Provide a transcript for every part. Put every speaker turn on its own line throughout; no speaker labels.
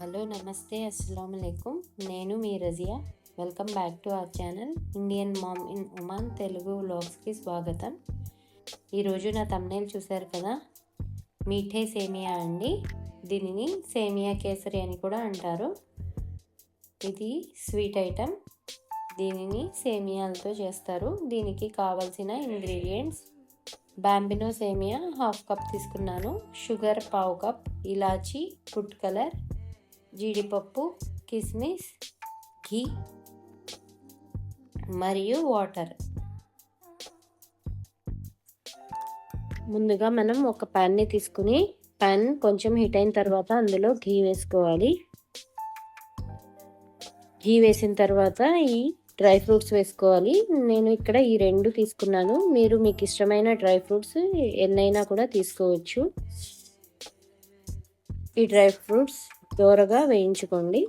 Hello నమస్తే అస్సలం నేను మీ Razia. Welcome back to our channel. Indian mom in Oman Telugu వ్లాగ్స్కి స్వాగతం. ఈరోజు నా తమ్నేల్ చూశారు కదా? మీఠే సేమియా అండి. దీనిని సేమియా కేసరి అని కూడా అంటారు. ఇది స్వీట్ ఐటమ్. దీనిని సేమియాలతో చేస్తారు. దీనికి కావలసిన ఇంగ్రీడియంట్స్. బ్యాంబినో సేమియా హాఫ్ కప్ తీసుకున్నాను. షుగర్ పావు కప్. ఇలాచీ ఫుడ్ కలర్. జీడిపప్పు కిస్మిస్ ఘీ మరియు వాటర్. ముందుగా మనం ఒక ప్యాన్ని తీసుకుని ప్యాన్ కొంచెం హీట్ అయిన తర్వాత అందులో ఘీ వేసుకోవాలి. ఘీ వేసిన తర్వాత ఈ డ్రై ఫ్రూట్స్ వేసుకోవాలి. నేను ఇక్కడ ఈ రెండు తీసుకున్నాను. మీరు మీకు ఇష్టమైన డ్రై ఫ్రూట్స్ ఎన్నైనా కూడా తీసుకోవచ్చు. ఈ డ్రై ఫ్రూట్స్ దోరగా వేయించుకోండి.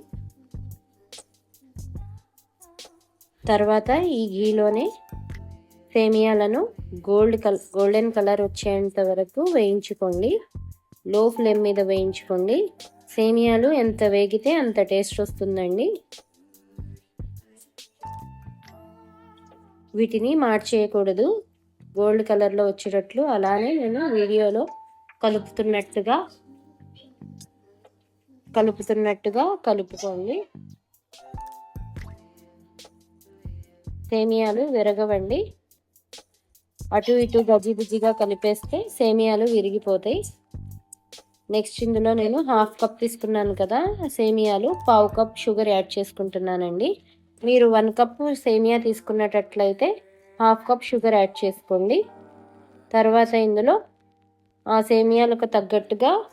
తర్వాత ఈ ఘీలోనే సేమియాలను గోల్డ్ కల్ గోల్డెన్ కలర్ వచ్చేంత వరకు వేయించుకోండి. లో ఫ్లేమ్ మీద వేయించుకోండి. సేమియాలు ఎంత వేగితే అంత టేస్ట్ వస్తుందండి. వీటిని మార్చేయకూడదు. గోల్డ్ కలర్లో వచ్చేటట్లు అలానే నేను వీడియోలో కలుపుతున్నట్టుగా కలుపుతున్నట్టుగా కలుపుకోండి. సేమియాలు విరగవండి. అటు ఇటు గజిబిజిగా కలిపేస్తే సేమియాలు విరిగిపోతాయి. నెక్స్ట్ ఇందులో నేను హాఫ్ కప్ తీసుకున్నాను కదా సేమియాలు పావు కప్ షుగర్ యాడ్ చేసుకుంటున్నానండి. మీరు వన్ కప్ సేమియా తీసుకున్నట్లయితే హాఫ్ కప్ షుగర్ యాడ్ చేసుకోండి. తర్వాత ఇందులో ఆ సేమియాలకు తగ్గట్టుగా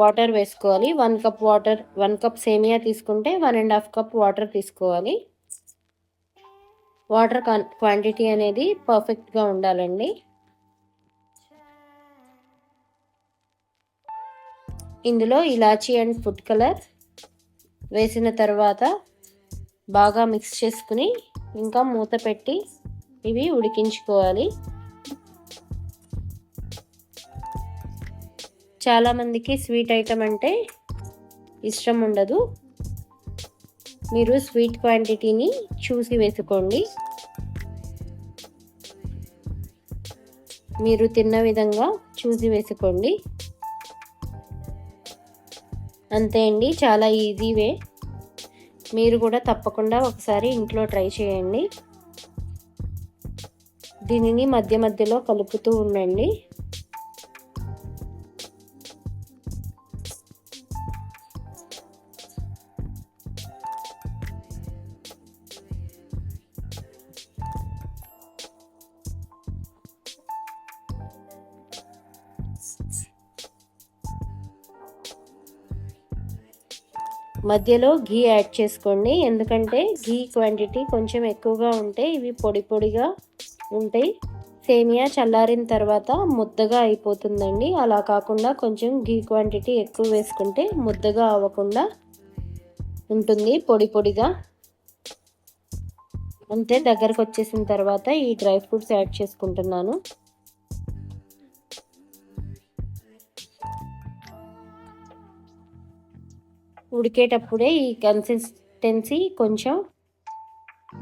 వాటర్ వేసుకోవాలి. One cup water one cup సేమియా తీసుకుంటే one and half cup water తీసుకోవాలి. వాటర్ క్వాంటిటీ అనేది పర్ఫెక్ట్గా ఉండాలండి. ఇందులో ఇలాచీ అండ్ ఫుడ్ కలర్ వేసిన తర్వాత బాగా మిక్స్ చేసుకుని ఇంకా మూత పెట్టి ఇవి ఉడికించుకోవాలి. చాలామందికి స్వీట్ ఐటమ్ అంటే ఇష్టం ఉండదు. మీరు స్వీట్ క్వాంటిటీని చూసి వేసుకోండి. మీరు తిన్న విధంగా చూసి వేసుకోండి. అంతే అండి చాలా ఈజీ వే. మీరు కూడా తప్పకుండా ఒకసారి ఇంట్లో ట్రై చేయండి. దీనిని మధ్య మధ్యలో కలుపుతూ ఉండండి. మధ్యలో ఘీ యాడ్ చేసుకోండి. ఎందుకంటే ఘీ క్వాంటిటీ కొంచెం ఎక్కువగా ఉంటే ఇవి పొడి పొడిగా ఉంటాయి. సేమియా చల్లారిన తర్వాత ముద్దగా అయిపోతుందండి. అలా కాకుండా కొంచెం ఘీ క్వాంటిటీ ఎక్కువ వేసుకుంటే ముద్దగా అవ్వకుండా ఉంటుంది పొడి పొడిగా. అంతే దగ్గరకు వచ్చేసిన తర్వాత ఈ డ్రై ఫ్రూట్స్ యాడ్ చేసుకుంటున్నాను. ఉడికేటప్పుడే ఈ కన్సిస్టెన్సీ కొంచెం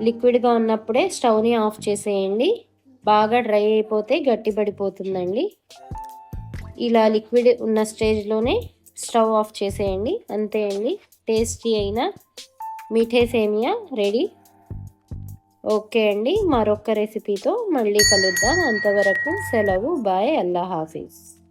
లిక్విడ్గా ఉన్నప్పుడే స్టవ్ని ఆఫ్ చేసేయండి. బాగా డ్రై అయిపోతే గట్టిపడిపోతుందండి ఇలా లిక్విడ్ ఉన్న స్టేజ్లోనే స్టవ్ ఆఫ్ చేసేయండి. అంతే అండి. టేస్టీ అయిన మిఠే సేమియా రెడీ ఓకే అండి. మరొక రెసిపీతో మళ్ళీ కలుద్దాం. అంతవరకు సెలవు. బాయ్. అల్లా హాఫీజ్.